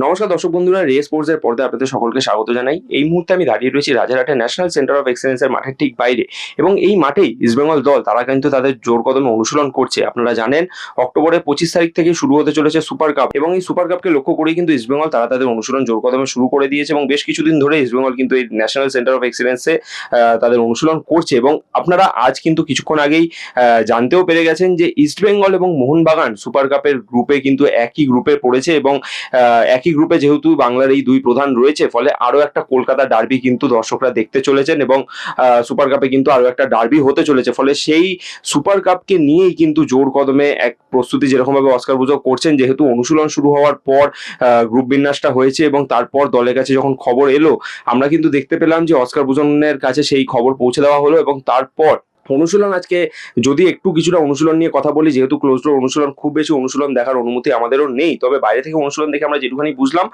নমস্কার দর্শক বন্ধুরা রে স্পোর্টস এর পর্দায় আপনাদের সকলকে স্বাগত জানাই। এই মুহূর্তে আমি দাঁড়িয়ে রয়েছি রাজারহাটে ন্যাশনাল সেন্টার অফ এক্সেলেন্সের মাঠের ঠিক বাইরে এবং এই মাঠেই ইস্টবেঙ্গল দল তারা কিন্তু তাদের জোর কদমে অনুশীলন করছে। আপনারা জানেন অক্টোবরের পঁচিশ তারিখ থেকে শুরু হতে চলেছে সুপার কাপ এবং এই সুপার কাপকে লক্ষ্য করেই কিন্তু ইস্টবেঙ্গল তারা তাদের অনুশীলন জোর কদমে শুরু করে দিয়েছে এবং বেশ কিছুদিন ধরে ইস্টবেঙ্গল কিন্তু এই ন্যাশনাল সেন্টার অফ এক্সেলেন্সে তাদের অনুশীলন করছে এবং আপনারা আজ কিন্তু কিছুক্ষণ আগেই জানতেও পেরে গেছেন যে ইস্টবেঙ্গল এবং মোহনবাগান সুপার কাপের গ্রুপে কিন্তু একই গ্রুপে পড়েছে এবং আহ, একই গ্রুপে যেহেতু বাংলার এই দুই প্রধান রয়েছে, ফলে আরও একটা কলকাতা ডার্বি কিন্তু দর্শকরা দেখতে চলেছেন এবং সুপার কাপে কিন্তু আরও একটা ডার্বি হতে চলেছে। ফলে সেই সুপার কাপকে নিয়েই কিন্তু জোর কদমে এক প্রস্তুতি যেরকম ভাবে অস্কার বুঝো করছেন, যেহেতু অনুশীলন শুরু হওয়ার পর গ্রুপ বিন্যাসটা হয়েছে এবং তারপর দলের কাছে যখন খবর এলো, আমরা কিন্তু দেখতে পেলাম যে অস্কার বুজনের কাছে সেই খবর পৌঁছে দেওয়া হলো এবং তারপর অনুশীলন আজকে যদি একটু কিছুটা অনুশীলন নিয়ে কথা বলি, যেহেতু ক্লোজ ডোর অনুশীলন খুব বেশি অনুশীলন দেখার অনুমতি আমাদেরও নেই। তবে বাইরে থেকে অনুশীলন দেখে আমরা যেটুখানি বুঝলাম,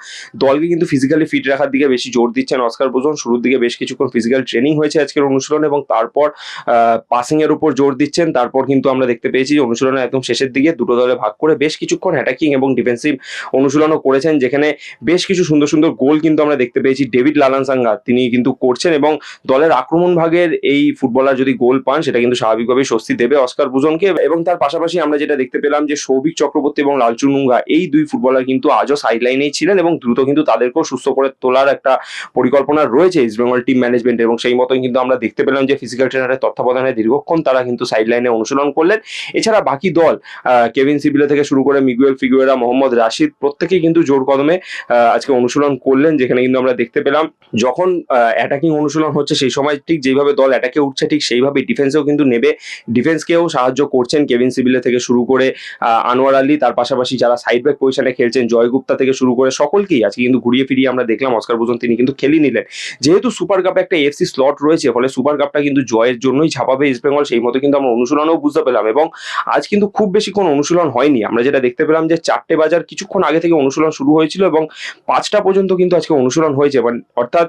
দলকে কিন্তু ফিজিক্যালি ফিট রাখার দিকে বেশি জোর দিচ্ছেন অস্কার বোজন শুরুর দিকে বেশ কিছুক্ষণ ফিজিক্যাল ট্রেনিং হয়েছে আজকের অনুশীলন এবং তারপর পাসিং এর উপর জোর দিচ্ছেন। তারপর কিন্তু আমরা দেখতে পেয়েছি যে অনুশীলনের একদম শেষের দিকে দুটো দলে ভাগ করে বেশ কিছুক্ষণ অ্যাটাকিং এবং ডিফেন্সিভ অনুশীলনও করেছেন, যেখানে বেশ কিছু সুন্দর সুন্দর গোল কিন্তু আমরা দেখতে পেয়েছি। ডেভিড লালান সাঙ্গা তিনি কিন্তু করছেন এবং দলের আক্রমণ ভাগের এই ফুটবলার যদি গোল পান সেটা কিন্তু স্বাভাবিকভাবেই স্বস্তি দেবে অস্কার বুজনকে। এবং তার পাশাপাশি আমরা যেটা দেখতে পেলাম যে সৌভিক চক্রবর্তী এবং লালচু নুঙ্গা, এই দুই ফুটবলার কিন্তু আজও সাইড লাইনেই ছিলেন এবং দ্রুত কিন্তু তাদেরকেও সুস্থ করে তোলার একটা পরিকল্পনা রয়েছে ইস্টবেঙ্গল টিম ম্যানেজমেন্ট এবং সেই মতোই কিন্তু আমরা দেখতে পেলাম যে ফিজিক্যাল ট্রেনারের তত্ত্বাবধানে দীর্ঘক্ষণ তারা কিন্তু সাইড লাইনে অনুশীলন করলেন। এছাড়া বাকি দল কেভিন সিবিলে থেকে শুরু করে মিগুয়েল ফিগুয়েরা মোহাম্মদ রাশিদ প্রত্যেকেই কিন্তু জোর কদমে আজকে অনুশীলন করলেন, যেখানে কিন্তু আমরা দেখতে পেলাম যখন অ্যাটাকিং অনুশীলন হচ্ছে সেই সময় ঠিক যেভাবে দল অ্যাটাকে উঠছে ঠিক সেইভাবে ডিফেন্সেও কিন্তু নেবে। ডিফেন্সকেও সাহায্য করছেন কেভিন সিবিলে থেকে শুরু করে আনোয়ার আলী, তার পাশাপাশি যারা সাইড ব্যাক পজিশনে খেলছেন, জয় গুপ্তা থেকে শুরু করে সকলকেই আজকে কিন্তু ঘুরিয়ে ফিরিয়ে আমরা দেখলাম। অস্কার বুজন তিনি কিন্তু খেলিয়ে নিলেন। যেহেতু সুপার কাপে একটা এফসি স্লট রয়েছে, ফলে সুপার কাপটা কিন্তু জয়ের জন্যই ছাপাবে ইস্ট বেঙ্গল সেই মতো কিন্তু আমরা অনুশীলনও বুঝতে পেলাম এবং আজ কিন্তু খুব বেশি কোনো অনুশীলন হয়নি। আমরা যেটা দেখতে পেলাম যে চারটে বাজার কিছুক্ষণ আগে থেকে অনুশীলন শুরু হয়েছিল এবং পাঁচটা পর্যন্ত কিন্তু আজকে অনুশীলন হয়েছে। মানে অর্থাৎ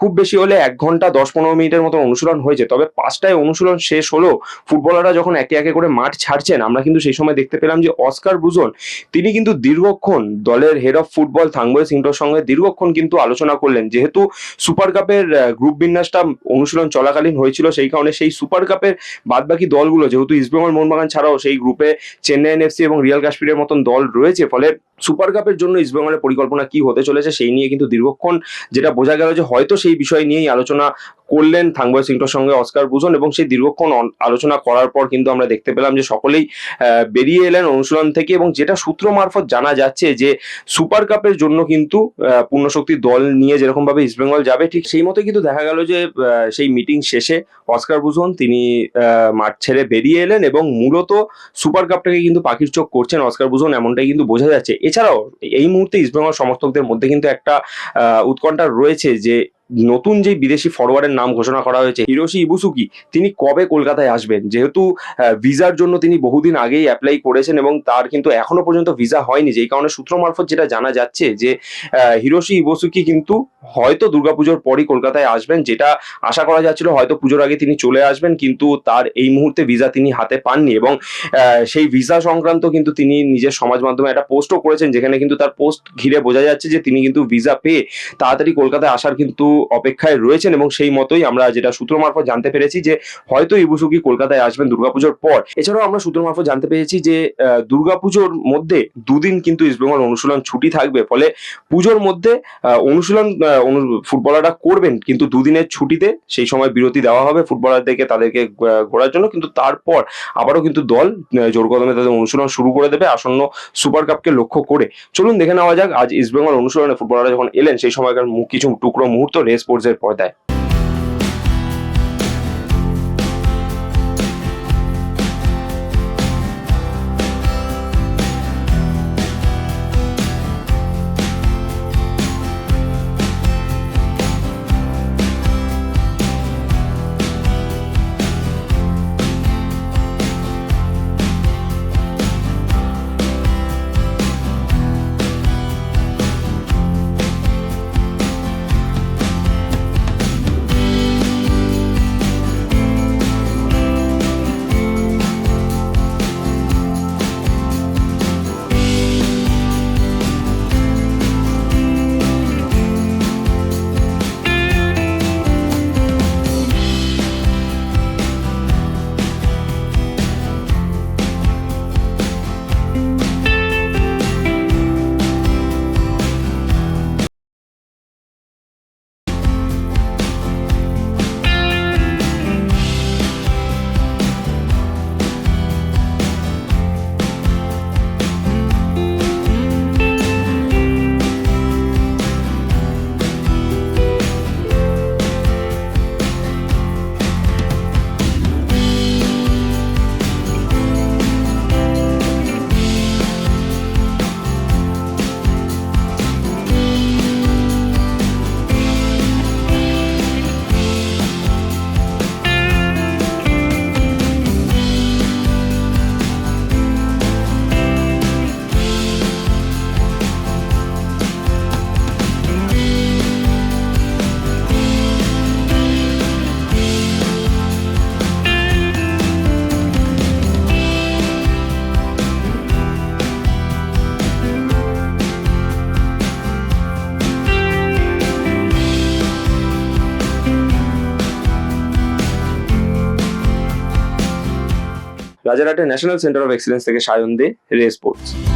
খুব বেশি হলে এক ঘণ্টা দশ পনেরো মিনিটের মতো অনুশীলন হয়েছে। তবে পাঁচটায় অনুশীলন শেষ হলো, ফুটবলাররা যখন একে একে করে মাঠ ছাড়ছেন, আমরা কিন্তু সেই সময় দেখতে পেলাম যে অস্কার বুজন তিনি কিন্তু দীর্ঘক্ষণ দলের হেড অফ ফুটবল থাংবয় সিংটোর সঙ্গে দীর্ঘক্ষণ কিন্তু আলোচনা করলেন। যেহেতু সুপার কাপের গ্রুপ বিন্যাসটা অনুশীলন চলাকালীন হয়েছিল, সেই কারণে সেই সুপার কাপের বাদবাকি দলগুলো, যেহেতু ইস্টবেঙ্গল মোহনবাগান ছাড়াও সেই গ্রুপে চেন্নাইন এফসি এবং রিয়াল কাশ্মীরের মতন দল রয়েছে, ফলে সুপার কাপের জন্য ইস্টবেঙ্গলের পরিকল্পনা কি হতে চলেছে, সেই নিয়ে কিন্তু দীর্ঘক্ষণ যেটা বোঝা গেল যে হয়তো সেই বিষয় নিয়েই আলোচনা করলেন থাংবয় সিংটোর সঙ্গে অস্কার বুঝন এবং সেই দীর্ঘক্ষণ আলোচনা করার পর কিন্তু আমরা দেখতে পেলাম যে সকলেই বেরিয়ে এলেন অনুশীলন থেকে এবং যেটা সূত্র মারফত জানা যাচ্ছে যে সুপার কাপের জন্য কিন্তু পূর্ণশক্তি দল নিয়ে যেরকম ভাবে ইস্টবেঙ্গল যাবে, ঠিক সেই মতো কিন্তু দেখা গেল যে সেই মিটিং শেষে অস্কার বুঝন তিনি মাঠ ছেড়ে বেরিয়ে এলেন এবং মূলত সুপার কাপটাকে কিন্তু পাখির চোখ করছেন অস্কার বুঝন এমনটাই কিন্তু বোঝা যাচ্ছে। এছাড়াও এই মুহূর্তে ইস্টবেঙ্গল সমর্থকদের মধ্যে কিন্তু একটা উৎকণ্ঠা রয়েছে যে নতুন যে বিদেশি ফরওয়ার্ডের নাম ঘোষণা করা হয়েছে, হিরোশি ইবুসুকি, তিনি কবে কলকাতায় আসবেন? যেহেতু ভিসার জন্য তিনি বহুদিন আগেই অ্যাপ্লাই করেছেন এবং তার কিন্তু এখনও পর্যন্ত ভিসা হয়নি। যেই কারণে সূত্র মারফত যেটা জানা যাচ্ছে যে হিরোশি ইবুসুকি কিন্তু হয়তো দুর্গাপুজোর পরই কলকাতায় আসবেন, যেটা আশা করা যাচ্ছিল হয়তো পুজোর আগে তিনি চলে আসবেন, কিন্তু তার এই মুহূর্তে ভিসা তিনি হাতে পাননি এবং সেই ভিসা সংক্রান্ত কিন্তু তিনি নিজের সমাজ মাধ্যমে একটা পোস্টও করেছেন, যেখানে কিন্তু তার পোস্ট ঘিরে বোঝা যাচ্ছে যে তিনি কিন্তু ভিসা পেয়ে তাড়াতাড়ি কলকাতায় আসার কিন্তু অপেক্ষায় রয়েছেন এবং সেই মতোই আমরা যেটা সূত্র মারফত জানতে পেরেছি যে হয়তো ইবুসুকি কলকাতায় আসবেন দুর্গাপুজোর পর। এছাড়াও আমরা সূত্র মারফত জানতে পেরেছি যে দুর্গাপুজোর মধ্যে দুদিন কিন্তু ইস্টবেঙ্গল অনুশীলন ছুটি থাকবে। ফলে পুজোর মধ্যে অনুশীলন অনু- ফুটবলাররা করবেন, কিন্তু দুদিনের ছুটিতে সেই সময় বিরতি দেওয়া হবে ফুটবলারদেরকে, তাদেরকে ঘোরার জন্য। কিন্তু তারপর আবারও কিন্তু দল জোর কদমে তাদের অনুশীলন শুরু করে দেবে আসন্ন সুপার কাপকে লক্ষ্য করে। চলুন দেখে নেওয়া যাক, আজ ইস্টবেঙ্গল অনুশীলনে ফুটবলাররা যখন এলেন, সেই সময়কার কিছু টুকরো মুহূর্ত রে স্পোর্টসের পর্দায় রাজারহাটের ন্যাশনাল সেন্টার অফ এক্সেলেন্স থেকে সায়ন দে রে স্পোর্টস